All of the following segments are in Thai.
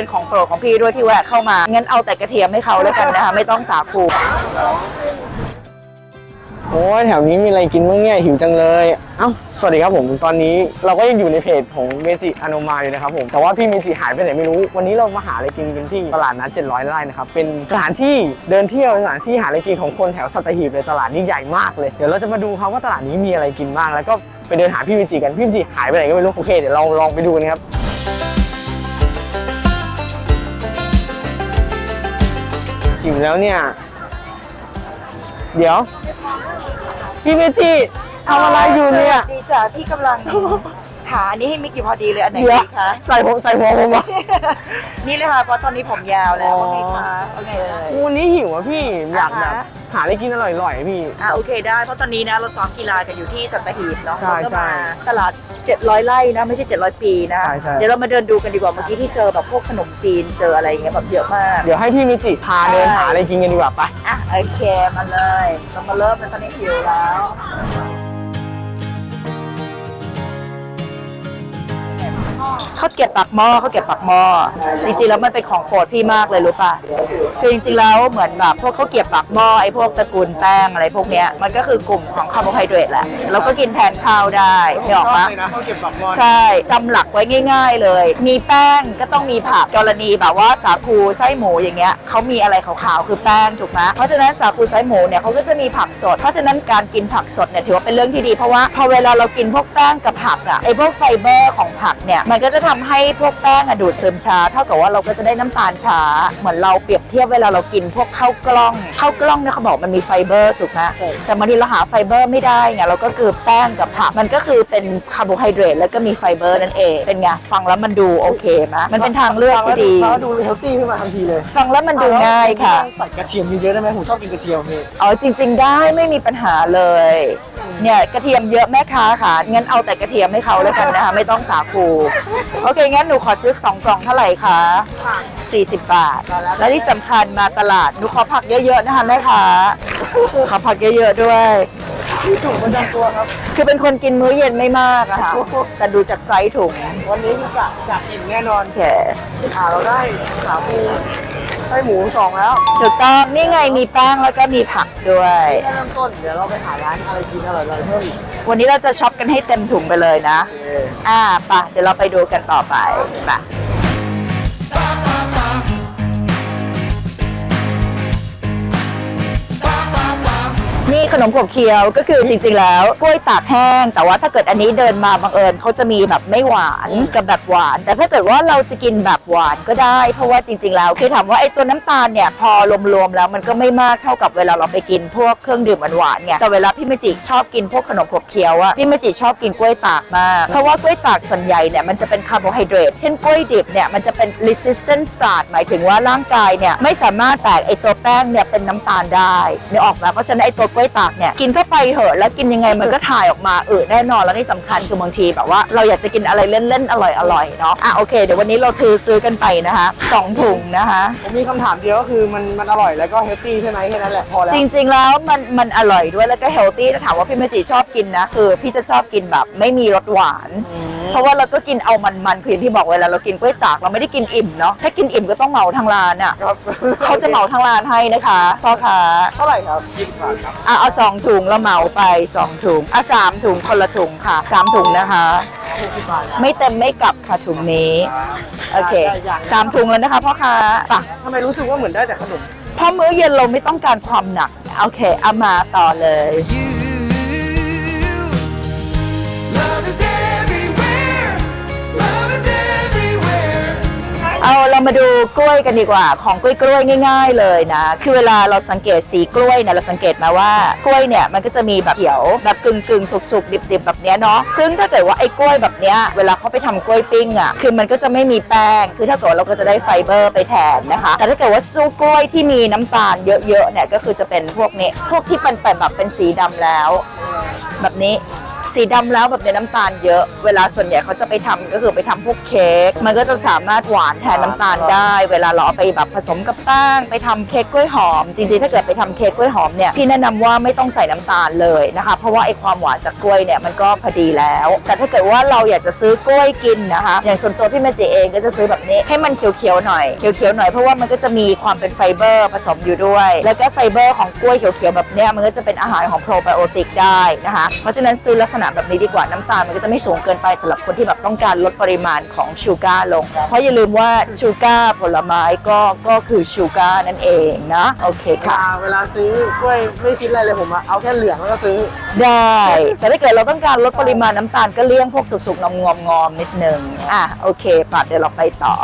เป็นของโปรดของพี่ด้วยที่แวะเข้ามา งั้นเอาแต่กระเทียมให้เขาแล้วกันนะคะ ไม่ต้องสาคู โอ้ยแถวนี้มีอะไรกินบ้างเนี่ยหิวจังเลย เอ้า สวัสดีครับผม ตอนนี้เราก็ยังอยู่ในเพจของเมจิอโนมาอยู่นะครับผม แต่ว่าพี่เมจิหายไปไหนไม่รู้ วันนี้เรามาหาอะไรกินกันที่ตลาดนัด700ไร่นะครับ เป็นสถานที่เดินเที่ยวสถานที่หาอะไรกินของคนแถวสัตหีบเลยตลาดนี้ใหญ่มากเลย เดี๋ยวเราจะมาดูครับว่าตลาดนี้มีอะไรกินบ้าง แล้วก็ไปเดินหาพี่เมจิกัน พี่เมจิหายไปไหนก็ไม่รู้ โอเค เดี๋ยวเราลองไปดูกันครับ หิวแล้วเนี่ย เดี๋ยว พี่เมจิทำอะไรอยู่เนี่ยดีจ้ะพี่กำลังหาอันนี้ให้มิกกี้พอดีเลยอันไหนเดี๋ยว ดีคะใส่ผมใส่หัวผมเหรอนี่เลยค่ะเพราะตอนนี้ผมยาวแล้วอ๋อโอเคคะโอเควันนี้หิวอะพี่อยากแบบ อ่าฮะ หาอะไรกินอร่อยๆพี่ อะโอเคได้ เพราะตอนนี้นะเราซ้อมกีฬากันอยู่ที่สัตหีบเนาะใช่เราก็ใช่มาตลาด 700 ไร่นะ ไม่ใช่ 700 ปีนะ ใช่ใช่ เดี๋ยวเรามาเดินดูกันดีกว่าเมื่อกี้ที่เจอแบบพวกขนมจีนเจออะไรอย่างเงี้ยแบบเยอะมาก เดี๋ยวให้พี่มิจิพาเดินใช่หาอะไรกินกันดีกว่าไป อะโอเคมาเลย เรามาเริ่มกันตอนนี้หิวแล้ว ข้าวเกรียบปากหม้อข้าวเกรียบปากหม้อจริงๆแล้วมันเป็นของโปรดพี่มากเลยรู้ป่ะคือจริงๆแล้วเหมือนแบบพวกข้าวเกรียบปากหม้อไอ้พวกตระกูลแป้งอะไรพวกเนี้ยมันก็คือกลุ่มของคาร์โบไฮเดรตแหละแล้วก็กินแทนข้าวได้ไม่ออกปะนะเขาเก็บปากมอนใช่จำหลักไว้ง่าย ๆเลย มีแป้งก็ต้องมีผักกรณีแบบว่าสาคูไส้หมูอย่างเงี้ยเขามีอะไรขาวๆคือแป้งถูกไหมเพราะฉะนั้นสาคูไส้หมูเนี่ยเขาก็จะมีผักสด เพราะฉะนั้นการกินผักสดเนี่ยถือว่าเป็นเรื่องที่ดีเพราะว่าพอเวลาเรากินพวกแป้งกับผักอะไอพวกไฟเบอร์ของผักเนี่ยมันก็จะทำให้พวกแป้งอะดูดซึมช้า เท่ากับว่าเราก็จะได้น้ำตาลช้า เหมือนเราเปรียบเทียบเวลาเรากินพวกข้าวกล้องข้าวกล้องเนี่ยเขาบอกมันมีไฟเบอร์ถูกไหมแต่บางทีเราหาไฟเบอร์ไม่ได้ไงเราก็คือแป้งกับผักมันก็คือเป็นคาร์โบไฮเดรตแล้วก็มีไฟเบอร์นั่นเองเป็นไงฟังแล้วมันดูโอเคไหมมันเป็นทางเลือกที่ดีเขาดูเฮลตี้ขึ้นมาทันทีเลย ฟังแล้วมันดูง่ายค่ะใส่กระเทียมเยอะๆได้ไหมผมชอบกินกระเทียมพี่อ๋อจริง ๆ ได้ไม่มีปัญหาเลยเนี่ยกระเทียมเยอะแม่ค้าค่ะงั้นเอาแต่กระเทียมให้เขาแล้วกันนะคะไม่ต้องสาคูโอเค งั้นหนูขอซื้อสองกล่องเท่าไหร่คะ40 บาท และที่สำคัญมาตลาด หนูขอผักเยอะๆนะคะแม่ค้าขอผักเยอะๆด้วย ที่ถุงประจำตัวครับ คือเป็นคนกินมื้อเย็นไม่มากอะค่ะแต่ดูจากไซส์ถุงวันนี้คือกะจะกินแน่นอนโอเคอ่าเราได้ขาปู ไส้หมูสองแล้วถูกต้องนี่ไงมีแป้งแล้วก็มีผักด้วย แค่เริ่มต้น เดี๋ยวเราไปหาร้านอะไรกินอร่อยๆเพิ่มอีกวันนี้เราจะช็อปกันให้เต็มถุงไปเลยนะอ่าไปะเดี๋ยวเราไปดูกันต่อไปไป นี่ขนมขบเคี้ยวก็คือจริงๆแล้วกล้วยตากแห้ง แต่ว่าถ้าเกิดอันนี้เดินมาบังเอิญเขาจะมีแบบไม่หวานกับแบบหวาน แต่ถ้าเกิดว่าเราจะกินแบบหวานก็ได้ เพราะว่าจริงๆแล้วคือถามว่าไอ้ตัวน้ำตาลเนี่ยพอรวมๆแล้วมันก็ไม่มากเท่ากับเวลาเราไปกินพวกเครื่องดื่มหวานๆไงแต่เวลาพี่เมจิชอบกินพวกขนมขบเคี้ยวอะพี่เมจิชอบกินกล้วยตากมากเพราะว่ากล้วยตากส่วนใหญ่เนี่ยมันจะเป็นคาร์โบไฮเดรตเช่นกล้วยดิบเนี่ยมันจะเป็น resistant starch หมายถึงว่าร่างกายเนี่ยไม่สามารถแตกไอตัวแป้งเนี่ยเป็นน้ำตาลได้นึกออกไหมเพราะฉะนั้นไอตัวกล้วยตากเนี่ยกินเข้าไปเหอะแล้วกินยังไงมันก็ถ่ายออกมาเออแน่นอนแล้วที่สำคัญคือบางทีแบบว่าเราอยากจะกินอะไรเล่นๆอร่อยๆเนาะอะโอเคเดี๋ยววันนี้เราคือซื้อกันไปนะคะสองถุงนะคะผมมีคำถามเดียวก็คือมันมันอร่อยแล้วก็เฮลตี้ใช่ไหมแค่นั้นแหละพอแล้วจริง ๆ แล้วมันมันอร่อยด้วยแล้วก็เฮลตี้ถ้าถามว่าพี่เมจิชอบกินนะคือพี่จะชอบกินแบบไม่มีรสหวาน เพราะว่าเราก็กินเอามันๆคืออย่างที่บอกเวลาเรากินกล้วยตากเราไม่ได้กินอิ่มเนาะถ้ากินอิ่มก็ต้องเหมาทางร้านอะครับเขาจะเหมาทางร้านให้นะคะพ่อค้าเท่าไหร่ครับยี่สิบบาทครับอะเอาสองถุงแล้วเหมาไปสองถุงอะสามถุงคนละถุงค่ะสามถุงนะคะหกสิบบาทไม่เต็มไม่กลับค่ะถุงนี้โอเคสามถุงแล้วนะคะพ่อค้าไปทำไมรู้สึกว่าเหมือนได้แต่ขนมเพราะมื้อเย็นเราไม่ต้องการความหนักโอเคเอามาต่อเลย เอาเรามาดูกล้วยกันดีกว่า ของกล้วยกล้วยง่าย ๆ เลยนะ คือเวลาเราสังเกตสีกล้วยเนี่ยเราสังเกตมาว่ากล้วยเนี่ยมันก็จะมีแบบเขียวแบบกึ่งกึ่งๆสุกๆดิบๆแบบเนี้ยเนาะซึ่งถ้าเกิดว่าไอ้กล้วยแบบเนี้ยเวลาเขาไปทำกล้วยปิ้งอะคือมันก็จะไม่มีแป้ง คือถ้าเกิดว่าเราก็จะได้ไฟเบอร์ไปแทนนะคะ แต่ถ้าเกิดว่าสู้กล้วยที่มีน้ำตาลเยอะๆเนี่ยก็คือจะเป็นพวกนี้พวกที่เป็นแบบเป็นสีดำแล้ว แบบนี้ สีดำแล้วแบบในน้ำตาลเยอะ เวลาส่วนใหญ่เขาจะไปทำก็คือไปทำพวกเค้กมันก็จะสามารถหวานแทนน้ำตาลได้ เวลาเราเอาไปแบบผสมกับแป้งไปทำเค้กกล้วยหอม จริงๆถ้าเกิดไปทำเค้กกล้วยหอมเนี่ยพี่แนะนำว่าไม่ต้องใส่น้ำตาลเลยนะคะเพราะว่าไอความหวานจากกล้วยเนี่ยมันก็พอดีแล้ว แต่ถ้าเกิดว่าเราอยากจะซื้อกล้วยกินนะคะอย่างส่วนตัวพี่เมจิเองก็จะซื้อแบบนี้ให้มันเขียวๆหน่อยเขียวๆหน่อยเพราะว่ามันก็จะมีความเป็นไฟเบอร์ผสมอยู่ด้วย แล้วก็ไฟเบอร์ของกล้วยเขียวๆแบบเนี้ยมันก็จะเป็นอาหารของโปรไบโอติกได้นะคะเพราะฉะนั้นซื้อลักษณะแบบนี้ดีกว่าน้ำตาลมันก็จะไม่สูงเกินไปสำหรับคนที่แบบต้องการลดปริมาณของชูการ์ลง เพราะอย่าลืมว่าชูการ์ผลไม้ก็ก็คือชูการ์นั่นเองนะโอเคเวค่ะลาเวลาซื้อกล้วยไม่คิดอะไรเลยผมอะเอาแค่เหลืองแล้วก็ซื้อ ได้ แต่ถ้าเกิดเราต้องการลดปริมาณน้ำตาลก็เลี่ยงพวกสุกๆงอมๆงอมๆนิดนึงอะโอเคปัดเดี๋ยวเราไปต่อ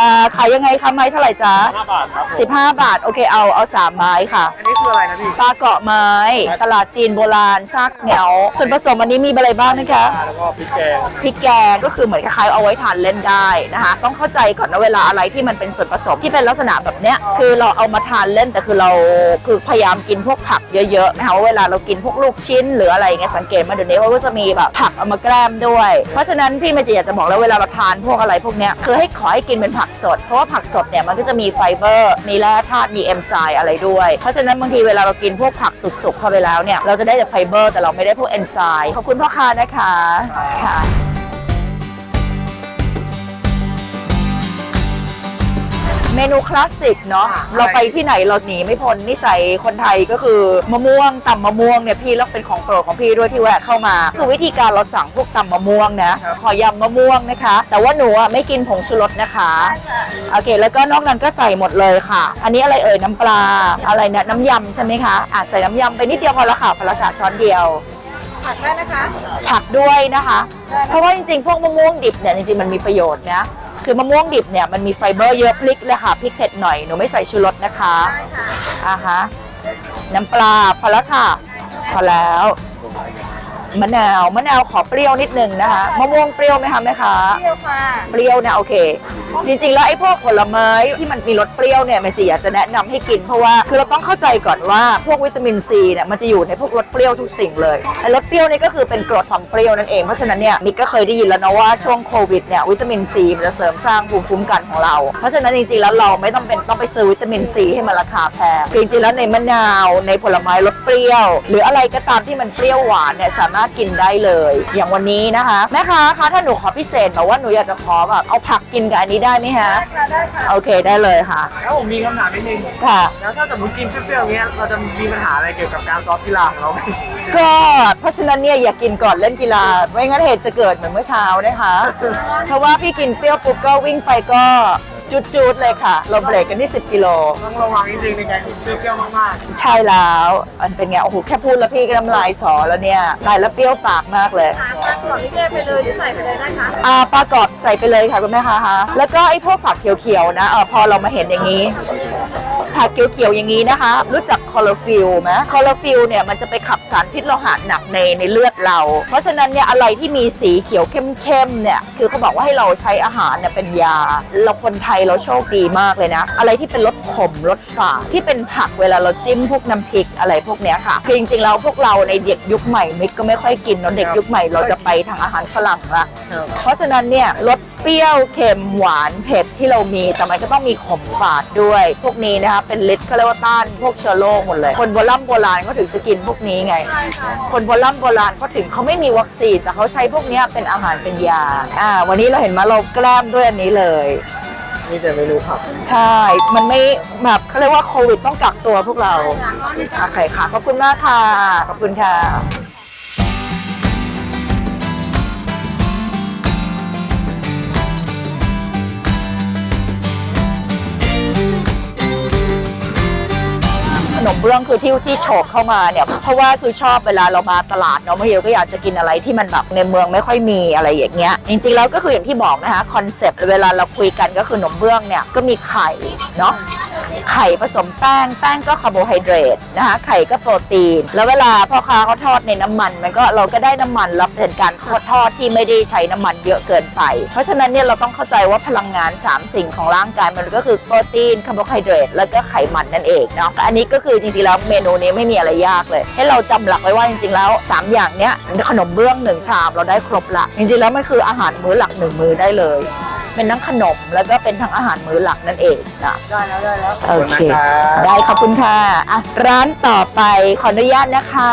อ่าขายยังไงคะไม้เท่าไหร่จ๊ะ5บาทครับผม15 บาท โอเค เอา เอาสามไม้ค่ะ อันนี้ คืออะไรนะพี่ปลาเกาะไม้ ตลาดจีนโบราณซากเหนียวส่วนผสมอันนี้มีอะไรบ้างนะคะ แล้วก็พริกแกงพริกแกงก็คือเหมือนคล้ายๆเอาไว้ทานเล่นได้นะคะ ต้องเข้าใจก่อนนะเวลาอะไรที่มันเป็นส่วนผสมที่เป็นลักษณะแบบเนี้ยคือเราเอามาทานเล่นแต่คือเราคือพยายามกินพวกผักเยอะๆนะคะว่าเวลาเรากินพวกลูกชิ้น หรืออะไรอย่างเงี้ยสังเกตมาเดี๋ยวนี้ว่าก็จะมีแบบผักเอามาแกล้มด้วย เพราะฉะนั้นพี่เมจิอยากจะบอกแล้วเวลาเราทานพวกอะไรพวกเนี้ยคือให้ขอให้กินเป็นผักสด เพราะว่าผักสดเนี่ยมันก็จะมีไฟเบอร์มีแร่ธาตุมีเอนไซม์อะไรด้วย เพราะฉะนั้นบางทีเวลาเรากินพวกผักสุกๆเข้าไปแล้วเนี่ย เราจะได้แต่ไฟเบอร์แต่เราไม่ได้พวกเอนไซม์ขอบคุณพ่อค้านะคะค่ะ เมนูคลาสสิกเนาะอ่าเราไปที่ไหนเราหนีไม่พ้นนิสัยคนไทยก็คือมะม่วงตำมะม่วงเนี่ยพี่แล้วเป็นของโปรดของพี่ด้วยที่แวะเข้ามา คือวิธีการเราสั่งพวกตำมะม่วงนะขอยำมะม่วงนะคะ แต่ว่าหนูอะไม่กินผงชูรสนะคะโอเค แล้วก็นอกนั้นก็ใส่หมดเลยค่ะ อันนี้อะไรเอ่ยน้ำปลาอะไรนะน้ำยำใช่ไหมคะอะใส่น้ำยำไปนิดเดียวพอละค่ะพอละค่ะช้อนเดียว ผักได้นะคะ ผักด้วยนะคะ เพราะว่าจริงๆ พวกมะม่วงดิบเนี่ยจริงๆ มันมีประโยชน์นะ คือมะม่วงดิบเนี่ยมันมีไฟเบอร์เยอะพริกเลยค่ะพริกเผ็ดหน่อยหนูไม่ใส่ชูรสนะคะได้ค่ะอ่าฮะน้ำปลาพอแล้วค่ะ พอแล้ว มะนาวมะนาวขอเปรี้ยวนิดนึงนะคะมะม่วงเปรี้ยวไหมคะแม่ค้าเปรี้ยวค่ะเปรี้ยวนะโอเค จริงๆ แล้วไอ้พวกผลไม้ที่มันมีรสเปรี้ยวเนี่ยแม่จีอยากจะแนะนำให้กินเพราะว่าคือเราต้องเข้าใจก่อนว่าพวกวิตามินซีเนี่ยมันจะอยู่ในพวกรสเปรี้ยวทุกสิ่งเลยไอ้รสเปรี้ยวนี่ก็คือเป็นกรดความเปรี้ยวนั่นเองเพราะฉะนั้นเนี่ยมิกก็เคยได้ยินแล้วนะว่าช่วงโควิดเนี่ยวิตามินซีมันจะเสริมสร้างภูมิคุ้มกันของเรา เพราะฉะนั้นจริงๆแล้วเราไม่ต้องเป็นต้องไปซื้อวิตามินซีให้มันราคาแพงคือจริงๆแล้วในมะนาวในผลไม้รสเปรี้ยว หรืออะไรก็ตามที่มันเปรี้ยวหวานเนี่ยสามารถกินได้เลย อย่างวันนี้นะคะ แม่ค้าคะถ้าหนูขอพิเศษแบบว่าหนูอยากจะขอแบบเอาผักกินกับอันนี้ได้ไหมฮะ ได้ค่ะได้ค่ะโอเคได้เลยค่ะ แล้วผมมีคำถามนิดนึงค่ะ แล้วถ้าสมมติกินเปรี้ยวๆอย่างเงี้ยเราจะมีปัญหาอะไรเกี่ยวกับการซ้อมกีฬาของเราไหมก็เพราะฉะนั้นเนี่ยอย่ากินก่อนเล่นกีฬา ไม่งั้นเหตุจะเกิดเหมือนเมื่อเช้านะคะ เพราะว่าพี่กินเปรี้ยวปุ๊บก็วิ่งไปก็ จุดๆเลยค่ะ เราเบรกกันที่ 10 กิโล ต้องระวังนิดนึงในการกินเปรี้ยวๆมากใช่แล้วมันเป็นไง โอ้โห แค่พูดแล้วพี่ก็น้ำลายสอแล้วเนี่ยตายแล้วเปรี้ยวปากมากเลยหาปลากรอบนี่เทไปเลยที่ใส่ไปเลยได้ค่ะอ่าปลากรอบใส่ไปเลยค่ะคุณแม่คะคะแล้วก็ไอ้พวกผักเขียวๆนะเออพอเรามาเห็นอย่างนี้ ผักเขียวๆอย่างนี้นะคะ รู้จัก คลอโรฟิลไหมคลอโรฟิลเนี่ยมันจะไปขับสารพิษโลหะหนักในในเลือดเรา เพราะฉะนั้นเนี่ยอะไรที่มีสีเขียวเข้มๆเนี่ยคือเขาบอกว่าให้เราใช้อาหารเนี่ยเป็นยา เราคนไทยเราโชคดีมากเลยนะ อะไรที่เป็นรสขมรสฝาดที่เป็นผักเวลาเราจิ้มพวกน้ำพริกอะไรพวกเนี้ยค่ะคือจริงๆแล้วพวกเราในเด็กยุคใหม่มิกก็ไม่ค่อยกินเนาะเด็กยุคใหม่เราจะไปทางอาหารฝรั่งละๆครับเพราะฉะนั้นเนี่ยรสเปรี้ยวเค็มหวานเผ็ดที่เรามีแต่มันก็ต้องมีขมฝาดด้วย พวกนี้นะคะเป็นฤทธิ์เขาเรียกว่าต้านพวกเชื้อโรคหมดเลย คนโบราณโบราณก็ถึงจะกินพวกนี้ไงใช่ค่ะคนโบราณโบราณเขาถึงเขาไม่มีวัคซีนแต่เขาใช้พวกเนี้ยเป็นอาหารเป็นยาอ่าวันนี้เราเห็นมาเราแกล้มด้วยอันนี้เลยมีแต่เมนูผักใช่ มันไม่แบบเขาเรียกว่าโควิดต้องกักตัวพวกเราโอเคค่ะขอบคุณมากค่ะขอบคุณค่ะ นมเบื้องคือที่ที่โฉบเข้ามาเนี่ยเพราะว่าคือชอบเวลาเรามาตลาดเนาะบางทีเราก็อยากจะกินอะไรที่มันแบบในเมืองไม่ค่อยมีอะไรอย่างเงี้ยจริงๆแล้วก็คืออย่างที่บอกนะคะคอนเซปต์เวลาเราคุยกันก็คือขนมเบื้องเนี่ยก็มีไข่เนาะ ไข่ผสมแป้ง แป้งก็คาร์โบไฮเดรตนะคะ ไข่ก็โปรตีน แล้วเวลาพ่อค้าเขาทอดในน้ำมัน มันก็เราก็ได้น้ำมันรับเป็นการทอดที่ไม่ได้ใช้น้ำมันเยอะเกินไป เพราะฉะนั้นเนี่ยเราต้องเข้าใจว่าพลังงาน 3 สิ่งของร่างกายมันก็คือโปรตีนคาร์โบไฮเดรตแล้วก็ไขมันนั่นเองเนาะอันนี้ก็คือจริงๆแล้วเมนูนี้ไม่มีอะไรยากเลย ให้เราจำหลักไว้ว่าจริงๆแล้ว 3 อย่างเนี้ยขนมเบื้องหนึ่งชามเราได้ครบละจริงๆแล้วมันคืออาหารมื้อหลักหนึ่งมื้อได้เลย เป็นทั้งขนมแล้วก็เป็นทั้งอาหารมื้อหลักนั่นเองนะได้แล้วได้แล้วโอเคขบณนะครับ ได้ขอบคุณค่ะอะ ร้านต่อไปขออนุญาตนะคะ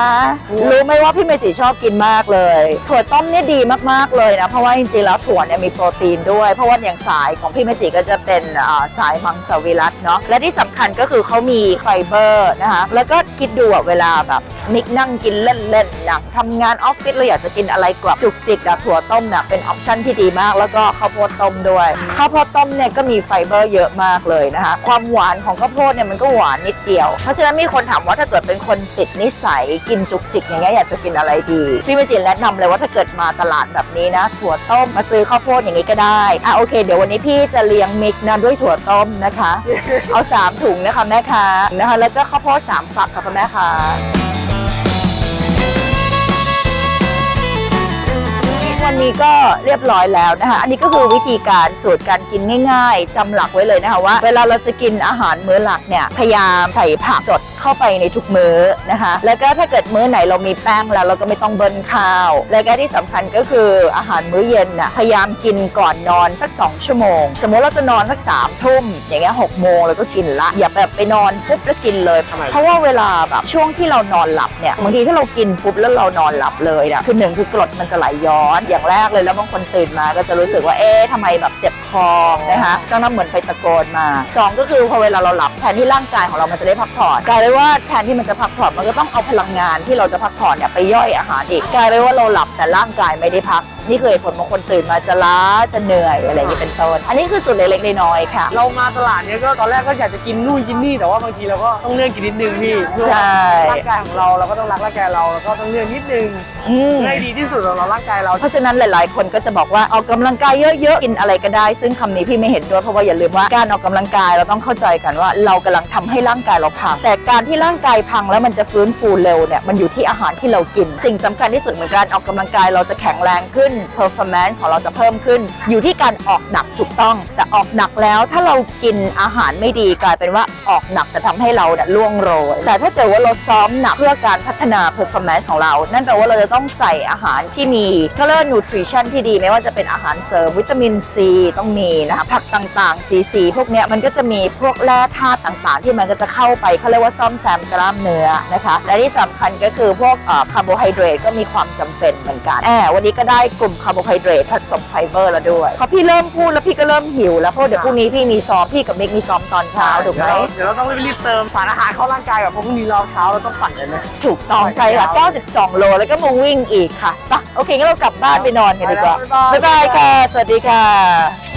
รู้ไหมว่าพี่เมจิชอบกินมากเลย ถั่วต้มเนี่ยดีมากๆเลยนะ เพราะว่าจริงๆแล้วถั่วเนี่ยมีโปรตีนด้วย เพราะว่าอย่างสายของพี่เมจิก็จะเป็นอ่าสายมังสวิรัตเนาะและที่สำคัญก็คือเขามีไฟเบอร์นะคะแล้วก็คิดดูอะเวลาแบบ มิกนั่งกินเล่นๆหนังทำงานออฟฟิศเราอยากจะกินอะไรกรอบจุกจิกอะถั่วต้มเนี่ยเป็นออปชั่นที่ดีมาก แล้วก็ข้าวโพดต้มด้วยข้าวโพดต้มเนี่ยก็มีไฟเบอร์เยอะมากเลยนะคะความหวานของข้าวโพดเนี่ยมันก็หวานนิดเดียว เพราะฉะนั้นมีคนถามว่าถ้าเกิดเป็นคนติดนิสัยกินจุกจิกอย่างเงี้ยอยากจะกินอะไรดีพี่เมจินแนะนำเลยว่าถ้าเกิดมาตลาดแบบนี้นะ ถั่วต้มมาซื้อข้าวโพดอย่างนี้ก็ได้อะโอเค เดี๋ยววันนี้พี่จะเลี้ยงมิกนะด้วยถั่วต้มนะคะ เอาสามถุงนะคะแม่ค้านะคะแล้วก็ข้าวโพดสามฝักค่ะคุณแม่ค้า วันนี้ก็เรียบร้อยแล้วนะคะ อันนี้ก็คือวิธีการสูตรการกินง่าย ๆจำหลักไว้เลยนะคะว่า เวลาเราจะกินอาหารมื้อหลักเนี่ยพยายามใส่ผักสดเข้าไปในทุกมื้อนะคะ แล้วก็ถ้าเกิดมื้อไหนเรามีแป้งแล้วเราก็ไม่ต้องเบิ้ลข้าว และก็ที่สำคัญก็คืออาหารมื้อเย็นน่ะพยายามกินก่อนนอนสัก 2 ชั่วโมง สมมติเราจะนอนสักสามทุ่มอย่างเงี้ยหกโมงเราก็กินละ อย่าแบบไปนอนปุ๊บแล้วกินเลยทำไมเพราะว่าเวลาแบบช่วงที่เรานอนหลับเนี่ยบางทีถ้าเรากินปุ๊บแล้วเรานอนหลับเลยเนี่ยคือหนึ่งคือกรดมันจะไหลย้อนอย่างแรกเลยแล้วบางคนตื่นมาก็จะรู้สึกว่าเอ๊ะทำไมแบบเจ็บคอนะคะก็น้ำเหมือนไปตะโกนมาสองก็คือพอเวลาเราหลับแทนที่ร่างกายของเรามันจะได้พักผ่อนกลายเป็นว่าแทนที่มันจะพักผ่อนมันก็ต้องเอาพลังงานที่เราจะพักผ่อนเนี่ยไปย่อยอาหารอีกกลายเป็นว่าเราหลับแต่ร่างกายไม่ได้พัก นี่คือเหตุผลบางคนตื่นมาจะล้าจะเหนื่อยอะไรอย่างนี้เป็นต้นอันนี้คือสูตรเล็กๆน้อยๆค่ะ เรามาตลาดเนี้ยก็ตอนแรกก็อยากจะกินนู่นกินนี่แต่ว่าบางทีเราก็ต้องเลือกกินนิดนึงพี่เพื่อใช่ ร่างกายของเราเราก็ต้องรักร่างกายเราแล้วก็ต้องเลือกนิดนึงอืมเพื่อให้ดีที่สุดสำหรับร่างกายเรา เพราะฉะนั้นหลาย ๆ คนก็จะบอกว่าออกกำลังกายเยอะ ๆ กินอะไรก็ได้ ซึ่งคำนี้พี่ไม่เห็นด้วยเพราะว่าอย่าลืมว่าการออกกำลังกายเราต้องเข้าใจกันว่าเรากำลังทำให้ร่างกายเราพัง แต่การที่ร่างกายพังแล้วมันจะฟื้นฟูเร็วเนี่ยมันอยู่ที่อาหารที่เรากิน สิ่งสำคัญที่สุดเหมือนกันออกกำลังกายเราจะแข็งแรงขึ้น performance ของเราจะเพิ่มขึ้น อยู่ที่การออกหนักถูกต้อง แต่ออกหนักแล้วถ้าเรากินอาหารไม่ดีกลายเป็นว่าออกหนักจะทำให้เราเนี่ยล่วงโรย แต่ถ้าเกิดว่าเราซ้อมหนักเพื่อการพัฒนา performance ของเรา นั่นแปลว่าเราจะต้องใส่อาหารที่มีเขาเรียกว่า nutrition ที่ดีไม่ว่าจะเป็นอาหารเสริมวิตามินซีต้องมีนะคะผักต่างๆสีสีพวกเนี้ยมันก็จะมีพวกแร่ธาตุต่างๆ ที่มันก็จะเข้าไปเขาเรียกว่าซ่อมแซมกล้ามเนื้อนะคะและที่สำคัญก็คือพวกคาร์โบไฮเดรตก็มีความจำเป็นเหมือนกันแอบวันนี้ก็ได้กลุ่มคาร์โบไฮเดรตผสมไฟเบอร์แล้วด้วยพอพี่เริ่มพูดแล้วพี่ก็เริ่มหิวแล้วเพราะเดี๋ยวพรุ่งนี้พี่มีซ้อมพี่กับมิกมีซ้อมตอนเช้าถูกไหมเดี๋ยวเราต้องรีบๆเติมสารอาหารเข้าร่างกายแบบเพราะพรุ่งนี้เราเช้าเราต้องปั่นเลยนะถูกต้องใช่ค่ะ 92 โลแล้วก็มาวิ่งอีกค่ะไปโอเคงั้นเรากลับบ้านไปนอนกันดีกว่าไปแล้วบ๊ายบายบ๊ายบายค่ะ สวัสดีค่ะ